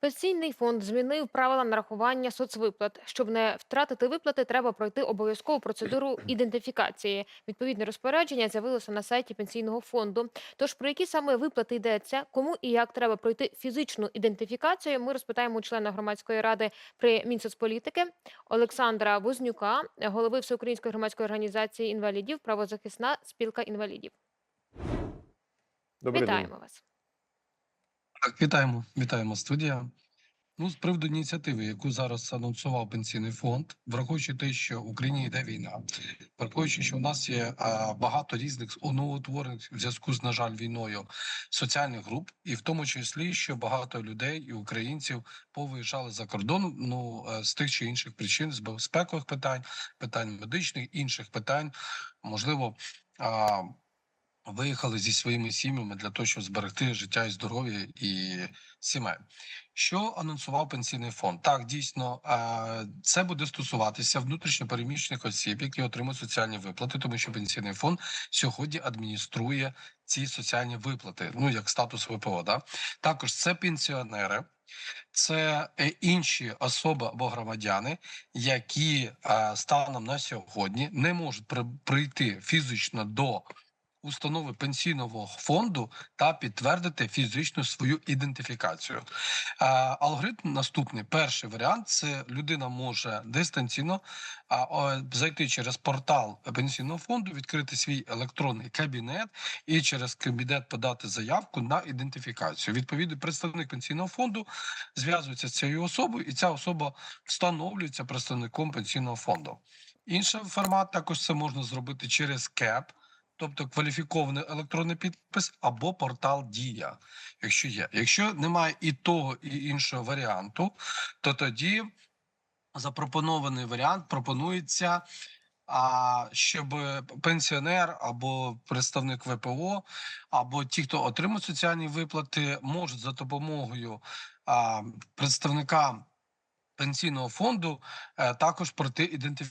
Пенсійний фонд змінив правила нарахування соцвиплат. Щоб не втратити виплати, треба пройти обов'язкову процедуру ідентифікації. Відповідне розпорядження з'явилося на сайті пенсійного фонду. Тож про які саме виплати йдеться, кому і як треба пройти фізичну ідентифікацію, ми розпитаємо у члена громадської ради при Мінсоцполітики Олександра Вознюка, голови Всеукраїнської громадської організації інвалідів, правозахисна спілка інвалідів. Добрий Вітаємо день. вас. Так, вітаємо, вітаємо студія. Ну, з приводу ініціативи, яку зараз анонсував пенсійний фонд, враховуючи те, що в Україні йде війна, враховуючи, що у нас є багато різних новоутворених в зв'язку з на жаль війною соціальних груп, і в тому числі, що багато людей і українців повиїжджали за кордон, ну е, з тих чи інших причин, з безпекових питань, питань медичних, інших питань, можливо. Виїхали зі своїми сім'ями для того, щоб зберегти життя і здоров'я і сімей. Що анонсував пенсійний фонд? Так, дійсно, це буде стосуватися внутрішньопереміщених осіб, які отримують соціальні виплати, тому що пенсійний фонд сьогодні адмініструє ці соціальні виплати, ну як статус ВПО. Да? Також це пенсіонери, це е, інші особи або громадяни, які станом на сьогодні не можуть при- прийти фізично до установи пенсійного фонду та підтвердити фізичну свою ідентифікацію. Е, алгоритм наступний. Перший варіант це людина може дистанційно зайти через портал пенсійного фонду, відкрити свій електронний кабінет і через кабінет подати заявку на ідентифікацію. Відповідний представник пенсійного фонду зв'язується з цією особою, і ця особа встановлюється представником пенсійного фонду. Інший формат також це можна зробити через КЕП, тобто кваліфікований електронний підпис або портал Дія, якщо є. Якщо немає і того, і іншого варіанту, то тоді запропонований варіант пропонується. А щоб пенсіонер або представник ВПО, або ті, хто отримує соціальні виплати, можуть за допомогою а, представника пенсійного фонду е, також пройти ідентифікацію.